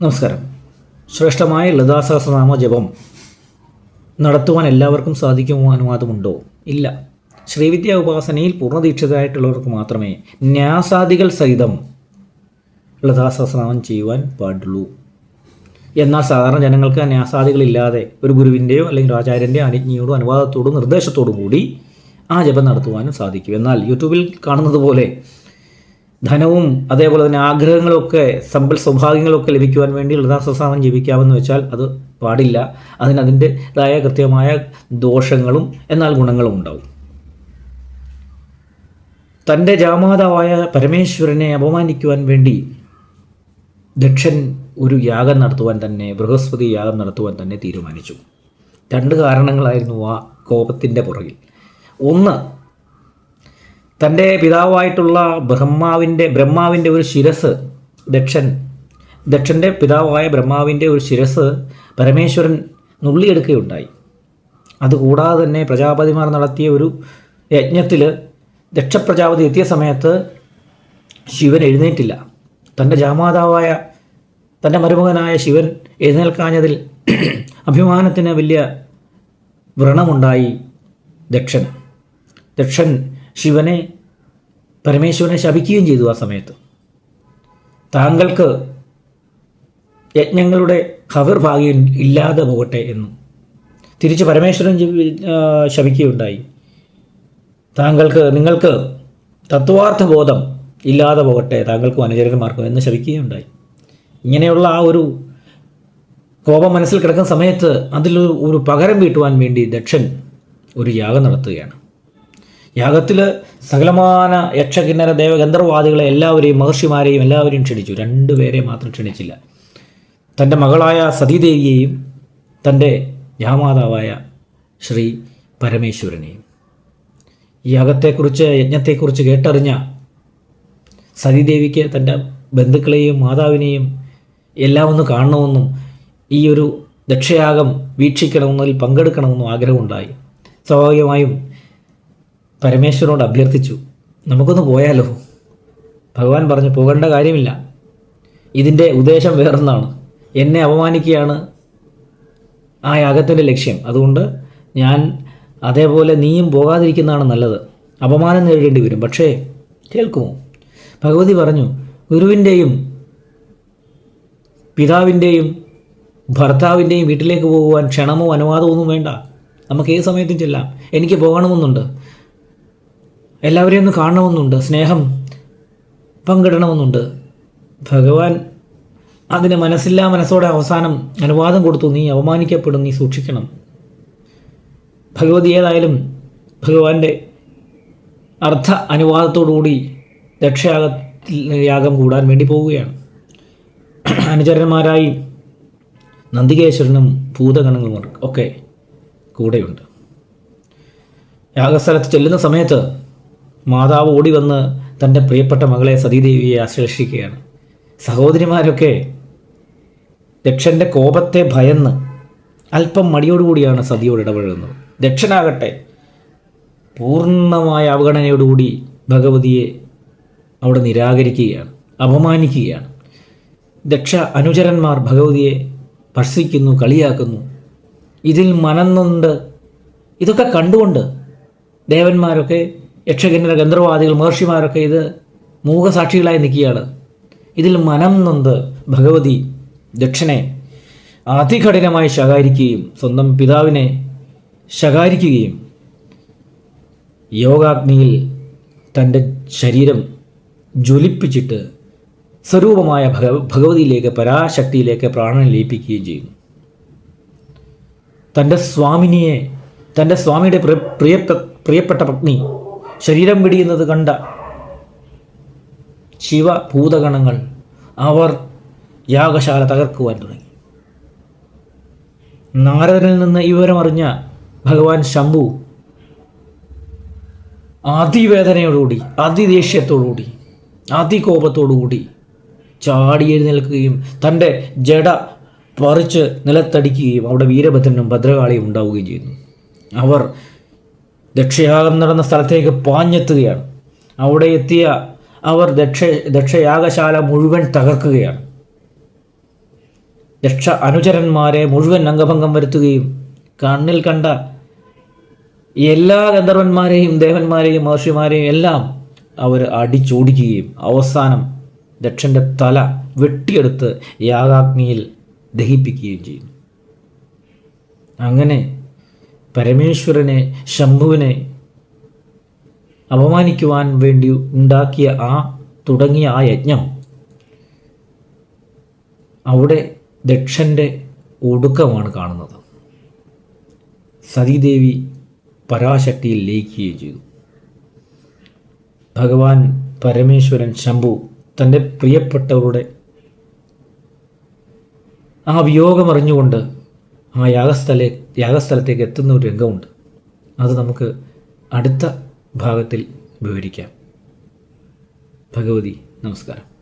നമസ്കാരം. ശ്രേഷ്ഠമായ ലളിതാസഹസ്രനാമ ജപം നടത്തുവാൻ എല്ലാവർക്കും സാധിക്കുമോ അനുവാദമുണ്ടോ? ഇല്ല. ശ്രീവിദ്യ ഉപാസനയിൽ പൂർണദീക്ഷിതരായിട്ടുള്ളവർക്ക് മാത്രമേ ന്യാസാദികൾ സഹിതം ലളിതാസഹസ്രനാമം ചെയ്യുവാൻ പാടുള്ളൂ. എന്നാൽ സാധാരണ ജനങ്ങൾക്ക് ന്യാസാദികളില്ലാതെ ഒരു ഗുരുവിന്റെയോ അല്ലെങ്കിൽ ആചാര്യന്റെയോ അനുജ്ഞയോടും അനുവാദത്തോടും നിർദ്ദേശത്തോടും കൂടി ആ ജപം നടത്തുവാനും സാധിക്കും. എന്നാൽ യൂട്യൂബിൽ കാണുന്നത് പോലെ ധനവും അതേപോലെ തന്നെ ആഗ്രഹങ്ങളൊക്കെ സമ്പൽ സൗഭാഗ്യങ്ങളൊക്കെ ലഭിക്കുവാൻ വേണ്ടി ലതാസസാമം ജീവിക്കാമെന്ന് വെച്ചാൽ അത് പാടില്ല. അതിന് അതിന്റെതായ കൃത്യമായ ദോഷങ്ങളും എന്നാൽ ഗുണങ്ങളും ഉണ്ടാവും. തന്റെ ജാമാതാവായ പരമേശ്വരനെ അപമാനിക്കുവാൻ വേണ്ടി ദക്ഷൻ ഒരു യാഗം നടത്തുവാൻ തന്നെ ബൃഹസ്പതി യാഗം നടത്തുവാൻ തന്നെ തീരുമാനിച്ചു. രണ്ട് കാരണങ്ങളായിരുന്നു ആ കോപത്തിന്റെ പുറകിൽ. ഒന്ന് തന്റെ പിതാവായിട്ടുള്ള ബ്രഹ്മാവിന്റെ ബ്രഹ്മാവിന്റെ ഒരു ശിരസ് ദക്ഷൻ ദക്ഷന്റെ പിതാവായ ബ്രഹ്മാവിന്റെ ഒരു ശിരസ് പരമേശ്വരൻ നുള്ളിയെടുക്കുകയുണ്ടായി. അതുകൂടാതെ തന്നെ പ്രജാപതിമാർ നടത്തിയ ഒരു യജ്ഞത്തിൽ ദക്ഷപ്രജാപതി എത്തിയ സമയത്ത് ശിവൻ എഴുന്നേറ്റില്ല. തന്റെ ജാമാതാവായ തന്റെ മരുമകനായ ശിവൻ എഴുന്നേൽക്കാഞ്ഞതിൽ അഭിമാനത്തിന് വലിയ വ്രണമുണ്ടായി ദക്ഷൻ. ദക്ഷൻ ശിവനെ പരമേശ്വരനെ ശപിക്കുകയും ചെയ്തു ആ സമയത്ത്. താങ്കൾക്ക് യജ്ഞങ്ങളുടെ ഖബർ ഭാഗ്യം ഇല്ലാതെ പോകട്ടെ എന്നും തിരിച്ച് പരമേശ്വരൻ ശപിക്കുകയുണ്ടായി. താങ്കൾക്ക് നിങ്ങൾക്ക് തത്വാർത്ഥ ബോധം ഇല്ലാതെ പോകട്ടെ താങ്കൾക്കും അനുചരന്മാർക്കും എന്ന് ശപിക്കുകയുണ്ടായി. ഇങ്ങനെയുള്ള ആ ഒരു കോപം മനസ്സിൽ കിടക്കുന്ന സമയത്ത് അതിൽ ഒരു പകരം വീട്ടുവാൻ വേണ്ടി ദക്ഷൻ ഒരു യാഗം നടത്തുകയാണ്. യാഗത്തിൽ സകലമാന യക്ഷകിന്നര ദേവഗന്ധർവാദികളെ എല്ലാവരെയും മഹർഷിമാരെയും എല്ലാവരെയും ക്ഷണിച്ചു. രണ്ടുപേരെ മാത്രം ക്ഷണിച്ചില്ല. തന്റെ മകളായ സതീദേവിയെയും തന്റെ യാമാതാവായ ശ്രീ പരമേശ്വരനെയും. ഈ യാഗത്തെക്കുറിച്ച് യജ്ഞത്തെക്കുറിച്ച് കേട്ടറിഞ്ഞ സതീദേവിക്ക് തന്റെ ബന്ധുക്കളെയും മാതാവിനെയും എല്ലാം ഒന്ന് കാണണമെന്നും ഈ ഒരു ദക്ഷയാഗം വീക്ഷിക്കണമെന്നതിൽ പങ്കെടുക്കണമെന്നും ആഗ്രഹമുണ്ടായി. സ്വാഭാവികമായും പരമേശ്വരനോട് അഭ്യർത്ഥിച്ചു നമുക്കൊന്ന് പോയാലോ? ഭഗവാൻ പറഞ്ഞു പോകേണ്ട കാര്യമില്ല. ഇതിന്റെ ഉദ്ദേശം വേറൊന്നാണ്. എന്നെ അപമാനിക്കുകയാണ് ആ യാഗത്തിന്റെ ലക്ഷ്യം. അതുകൊണ്ട് ഞാൻ അതേപോലെ നീയും പോകാതിരിക്കുന്നതാണ് നല്ലത്. അപമാനം നേരിടേണ്ടി വരും. പക്ഷേ കേൾക്കുമോ? ഭഗവതി പറഞ്ഞു ഗുരുവിന്റെയും പിതാവിന്റെയും ഭർത്താവിന്റെയും വീട്ടിലേക്ക് പോകുവാൻ ക്ഷണമോ അനുവാദമോ ഒന്നും വേണ്ട. നമുക്ക് ഏത് സമയത്തും ചെല്ലാം. എനിക്ക് പോകണമെന്നുണ്ട്. എല്ലാവരെയും ഒന്ന് കാണണമെന്നുണ്ട് സ്നേഹം പങ്കിടണമെന്നുണ്ട്. ഭഗവാൻ അതിന് മനസ്സില്ലാ മനസ്സോടെ അവസാനം അനുവാദം കൊടുത്തു നീ അപമാനിക്കപ്പെടും നീ സൂക്ഷിക്കണം. ഭഗവതി ഏതായാലും ഭഗവാന്റെ അർത്ഥ അനുവാദത്തോടുകൂടി ദക്ഷയാഗത്തിൽ യാഗം കൂടാൻ വേണ്ടി പോവുകയാണ്. അനുചരന്മാരായി നന്ദികേശ്വരനും ഭൂതഗണങ്ങളും ഒക്കെ കൂടെയുണ്ട്. യാഗസ്ഥലത്ത് ചെല്ലുന്ന സമയത്ത് മാതാവ് ഓടി വന്ന് തന്റെ പ്രിയപ്പെട്ട മകളെ സതീദേവിയെ ആശ്ലേഷിക്കുകയാണ്. സഹോദരിമാരൊക്കെ ദക്ഷന്റെ കോപത്തെ ഭയന്ന് അല്പം മടിയോടുകൂടിയാണ് സതിയോട് ഇടപഴകുന്നത്. ദക്ഷനാകട്ടെ പൂർണമായ അവഗണനയോടുകൂടി ഭഗവതിയെ അവിടെ നിരാകരിക്കുകയാണ് അപമാനിക്കുകയാണ്. ദക്ഷ അനുചരന്മാർ ഭഗവതിയെ ഭർഷിക്കുന്നു കളിയാക്കുന്നു. ഇതിൽ മനന്നുണ്ട് ഇതൊക്കെ കണ്ടുകൊണ്ട് ദേവന്മാരൊക്കെ യക്ഷകിന്നര ഗന്ധർവാദികൾ മഹർഷിമാരൊക്കെ ഇത് മൂകസാക്ഷികളായി നിൽക്കുകയാണ്. ഇതിൽ മനം നൊന്ത് ഭഗവതി ദക്ഷനെ അതികഠിനമായി ശകാരിക്കുകയും സ്വന്തം പിതാവിനെ ശകാരിക്കുകയും യോഗാഗ്നിയിൽ തന്റെ ശരീരം ജ്വലിപ്പിച്ചിട്ട് സ്വരൂപമായ ഭഗ ഭഗവതിയിലേക്ക് പരാശക്തിയിലേക്ക് പ്രാണൻ ലയിപ്പിക്കുകയും ചെയ്യുന്നു. തന്റെ സ്വാമിനിയെ തന്റെ സ്വാമിയുടെ പ്രിയ പ്രിയപ്പെ- പ്രിയപ്പെട്ട പത്നി ശരീരം പിടിയുന്നത് കണ്ട ശിവ ഭൂതഗണങ്ങൾ അവർ യാഗശാല തകർക്കുവാൻ തുടങ്ങി. നാരദനിൽ നിന്ന് വിവരമറിഞ്ഞ ഭഗവാൻ ശംഭു അതിവേദനയോടുകൂടി അതിദേഷ്യത്തോടുകൂടി അതികോപത്തോടുകൂടി ചാടി എഴുന്നേൽക്കുകയും തന്റെ ജഡ പറിച്ച് നിലത്തടിക്കുകയും അവിടെ വീരഭദ്രനും ഭദ്രകാളിയും ഉണ്ടാവുകയും ചെയ്യുന്നു. അവർ ദക്ഷയാഗം നടന്ന സ്ഥലത്തേക്ക് പാഞ്ഞെത്തുകയാണ്. അവിടെ എത്തിയ അവർ ദക്ഷ ദക്ഷയാഗശാല മുഴുവൻ തകർക്കുകയാണ്. ദക്ഷ അനുചരന്മാരെ മുഴുവൻ അംഗഭംഗം വരുത്തുകയും കണ്ണിൽ കണ്ട എല്ലാ ഗന്ധർവന്മാരെയും ദേവന്മാരെയും മഹർഷിമാരെയും എല്ലാം അവർ അടിച്ചോടിക്കുകയും അവസാനം ദക്ഷന്റെ തല വെട്ടിയെടുത്ത് യാഗാഗ്നിയിൽ ദഹിപ്പിക്കുകയും ചെയ്യുന്നു. അങ്ങനെ പരമേശ്വരനെ ശംഭുവിനെ അപമാനിക്കുവാൻ വേണ്ടി ഉണ്ടാക്കിയ ആ തുടങ്ങിയ ആ യജ്ഞം അവിടെ ദക്ഷന്റെ ഒടുക്കമാണ് കാണുന്നത്. സതീദേവി പരാശക്തിയിൽ ലയിക്കുകയും ചെയ്തു. ഭഗവാൻ പരമേശ്വരൻ ശംഭു തന്റെ പ്രിയപ്പെട്ടവരുടെ ആ വിയോഗമറിഞ്ഞുകൊണ്ട് ആ യാഗസ്ഥല യാഗസ്ഥലത്തേക്ക് എത്തുന്ന ഒരു രംഗമുണ്ട്. അത് നമുക്ക് അടുത്ത ഭാഗത്തിൽ വിവരിക്കാം. ഭഗവതി നമസ്കാരം.